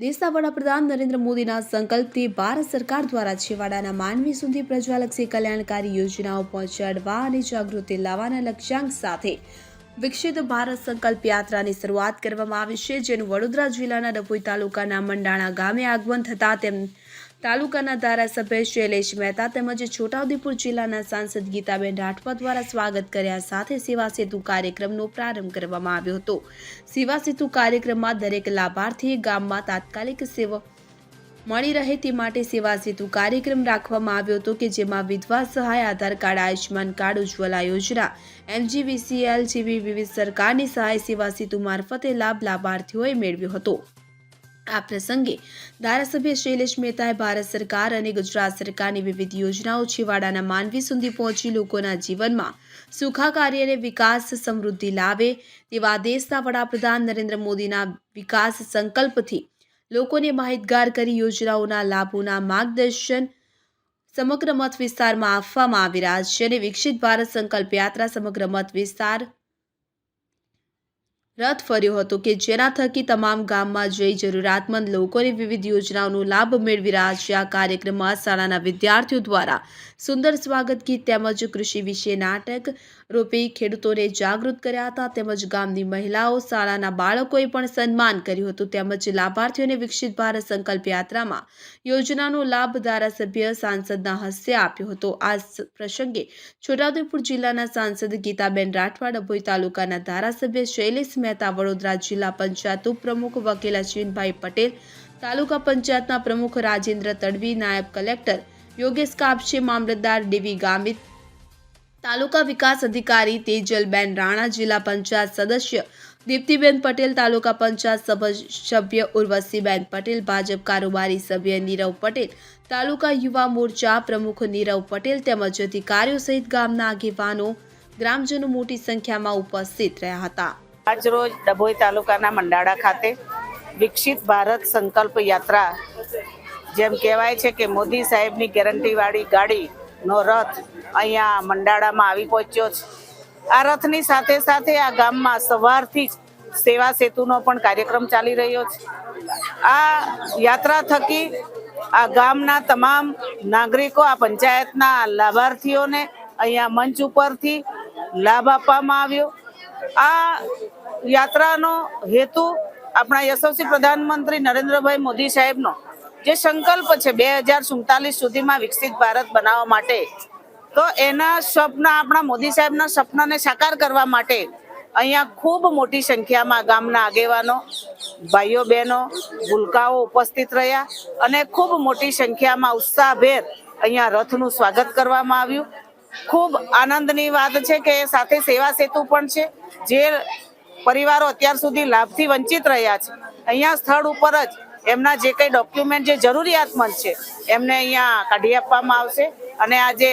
દેશના વડાપ્રધાન નરેન્દ્ર મોદીના સંકલ્પથી ભારત સરકાર દ્વારા છેવાડાના માનવી સુધી પ્રજ્વાલક્ષી કલ્યાણકારી યોજનાઓ પહોંચાડવા અને જાગૃતિ લાવવાના લક્ષ્યાંક સાથે વિકસિત ભારત સંકલ્પ યાત્રાની શરૂઆત કરવામાં આવી છે, જેનું વડોદરા જિલ્લાના ડભોઈ તાલુકાના મંડાણા ગામે આગમન થતાં તેમ તાલુકાના ધારાસભ્ય શૈલેષ મહેતા તેમજ છોટાઉદેપુર જિલ્લાના સાંસદ ગીતાબેન રાઠવા દ્વારા સ્વાગત કર્યા સાથે સેવા સેતુ કાર્યક્રમનો પ્રારંભ કરવામાં આવ્યો હતો. સેવા સેતુ કાર્યક્રમમાં દરેક લાભાર્થીએ ગામમાં તાત્કાલિક સેવા મળી રહે તે માટે સેવા સેતુ કાર્યક્રમ રાખવામાં આવ્યો હતો કે જેમાં વિધવા સહાય, આધાર કાર્ડ, આયુષ્યમાન કાર્ડ, ઉજ્જવલા યોજના, એમજીવીસીએલ જેવી વિવિધ સરકારની સહાય સેવા સેતુ મારફતે લાભ લાભાર્થીઓએ મેળવ્યો હતો. આ પ્રસંગે ધારાસભ્ય શૈલેષ મહેતાએ ભારત સરકાર અને ગુજરાત સરકારની વિવિધ યોજનાઓ છેવાડાના માનવી સુધી પહોંચી લોકોના જીવનમાં સુખાકારી અને વિકાસ સમૃદ્ધિ લાવે તેવા દેશના વડાપ્રધાન નરેન્દ્ર મોદીના વિકાસ સંકલ્પથી લોકોને માહિતગાર કરી યોજનાઓના લાભોના માર્ગદર્શન સમગ્ર મત વિસ્તારમાં આપવામાં આવી રહ્યા છે અને વિકસિત ભારત સંકલ્પ યાત્રા સમગ્ર મત વિસ્તાર રથ ફર્યો હતો કે જેના થકી તમામ ગામમાં જઈ જરૂરિયાતમંદ લોકોને વિવિધ યોજનાઓનો લાભ મેળવી રહ્યા છે. આ કાર્યક્રમમાં શાળાના વિદ્યાર્થીઓ દ્વારા સુંદર સ્વાગત ગીત તેમજ કૃષિ વિશે નાટક રૂપે ખેડૂતોને જાગૃત કર્યા હતા. તેમજ ગામની મહિલાઓ શાળાના બાળકોએ પણ સન્માન કર્યું હતું. તેમજ લાભાર્થીઓને વિકસિત ભારત સંકલ્પ યાત્રામાં યોજનાનો લાભ ધારાસભ્ય સાંસદના હસ્તે આપ્યો હતો. આ પ્રસંગે છોટાઉદેપુર જિલ્લાના સાંસદ ગીતાબેન રાઠવાડ અભોઈ તાલુકાના ધારાસભ્ય શૈલેષ મહેતા વડોદરા જિલ્લા પંચાયત ઉપપ્રમુખ વકીલ અશ્વિનભાઈ પટેલ, તાલુકા પંચાયતના પ્રમુખ રાજેન્દ્ર તડવી, નાયબ કલેક્ટર યોગેશ કાપશે, મામલતદાર ડીવી ગામિત, તાલુકા વિકાસ અધિકારી તેજલબેન રાણા, જિલ્લા પંચાયત સદસ્ય દીપ્તિબેન પટેલ, તાલુકા પંચાયત સભ્ય ઉર્વશીબેન પટેલ, ભાજપ કારોબારી સભ્ય નીરવ પટેલ, તાલુકા યુવા મોરચા પ્રમુખ નીરવ પટેલ તેમજ અધિકારીઓ સહિત ગામના આગેવાનો, ગ્રામજનો મોટી સંખ્યામાં ઉપસ્થિત રહ્યા હતા. આજરોજ ડભોઈ તાલુકાના મંડાળા ખાતે વિકસિત ભારત સંકલ્પ યાત્રા, જેમ કહેવાય છે કે મોદી સાહેબની ગેરંટીવાળી ગાડીનો રથ અહીંયા મંડાળામાં આવી પહોંચ્યો છે. આ રથની સાથે સાથે આ ગામમાં સવારથી જ સેવા સેતુનો પણ કાર્યક્રમ ચાલી રહ્યો છે. આ યાત્રા થકી આ ગામના તમામ નાગરિકો, આ પંચાયતના લાભાર્થીઓને અહીંયા મંચ ઉપરથી લાભ આપવામાં આવ્યો. આ યાત્રાનો હેતુ આપણા યશસ્વી પ્રધાનમંત્રી નરેન્દ્રભાઈ મોદી સાહેબનો જે સંકલ્પ છે બે હજાર સુડતાલીસ સુધીમાં વિકસિત ભારત બનાવવા માટે. તો એના સ્વપ્ન આપણા મોદી સાહેબના સપનાને સાકાર કરવા માટે અહીંયા ખૂબ મોટી સંખ્યામાં ગામના આગેવાનો, ભાઈઓ બહેનો, ભૂલકાઓ ઉપસ્થિત રહ્યા અને ખૂબ મોટી સંખ્યામાં ઉત્સાહભેર અહીંયા રથનું સ્વાગત કરવામાં આવ્યું. ખૂબ આનંદની વાત છે કે સાથે સેવા સેતુ પણ છે. જે પરિવારો અત્યાર સુધી લાભથી વંચિત રહ્યા છે. અહીંયા સ્થળ ઉપર જ એમના જે કંઈ ડોક્યુમેન્ટ જે જરૂરિયાતમંદ છે, એમને અહીંયા કાઢી આપવામાં આવશે. અને આજે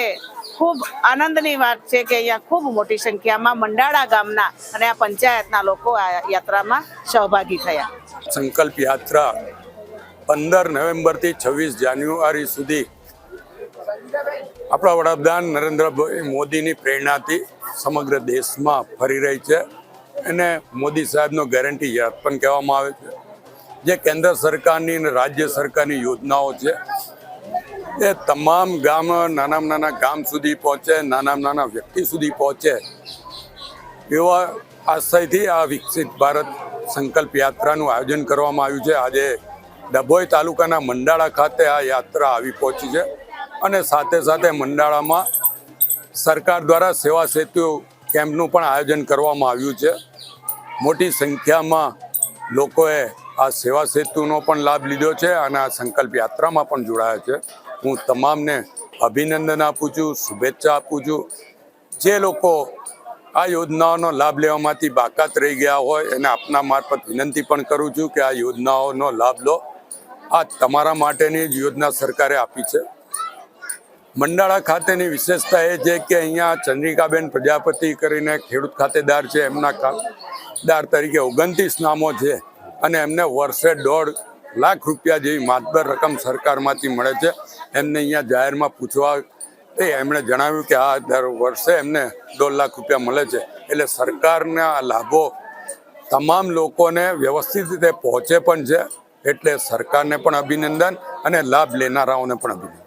ખૂબ આનંદની વાત છે કે અહીંયા ખૂબ મોટી સંખ્યામાં મંડાળા ગામના અને આ પંચાયતના લોકો આ યાત્રામાં સહભાગી થયા. સંકલ્પ યાત્રા પંદર નવેમ્બરથી છવ્વીસ જાન્યુઆરી સુધી આપણા વડાપ્રધાન નરેન્દ્રભાઈ મોદીની પ્રેરણાથી સમગ્ર દેશમાં ફરી રહી છે. એને મોદી સાહેબનો ગેરંટી યાદ પણ કહેવામાં આવે છે. જે કેન્દ્ર સરકારની અને રાજ્ય સરકારની યોજનાઓ છે, એ તમામ ગામ, નાનામાં નાના ગામ સુધી પહોંચે, નાનામાં નાના વ્યક્તિ સુધી પહોંચે, એવા આશયથી આ વિકસિત ભારત સંકલ્પ યાત્રાનું આયોજન કરવામાં આવ્યું છે. આજે ડભોઈ તાલુકાના મંડાળા ખાતે આ યાત્રા આવી પહોંચી છે. અને સાથે સાથે મંડાળામાં સરકાર દ્વારા સેવા સેતુ કેમ્પનું પણ આયોજન કરવામાં આવ્યું છે. મોટી સંખ્યામાં લોકોએ આ સેવા સેતુનો પણ લાભ લીધો છે અને આ સંકલ્પ યાત્રામાં પણ જોડાયા છે. હું તમામને અભિનંદન આપું છું, શુભેચ્છા આપું છું. જે લોકો આ યોજનાઓનો લાભ લેવામાંથી બાકાત રહી ગયા હોય એને આપના મારફત વિનંતી પણ કરું છું કે આ યોજનાઓનો લાભ લો. આ તમારા માટેની જ યોજના સરકારે આપી છે. મંડાળા ખાતેની વિશેષતા એ છે કે અહીંયા ચંદ્રિકાબેન પ્રજાપતિ કરીને ખેડૂત ખાતેદાર છે, એમના ખાતેદાર તરીકે ઓગણત્રીસ નામો છે અને એમને વર્ષે દોઢ લાખ રૂપિયા જેવી માતબર રકમ સરકારમાંથી મળે છે. એમને અહીંયા જાહેરમાં પૂછવા, એ એમણે જણાવ્યું કે આ દર વર્ષે એમને દોઢ લાખ રૂપિયા મળે છે. એટલે સરકારના લાભો તમામ લોકોને વ્યવસ્થિત રીતે પહોંચે પણ છે, એટલે સરકારને પણ અભિનંદન અને લાભ લેનારાઓને પણ અભિનંદન.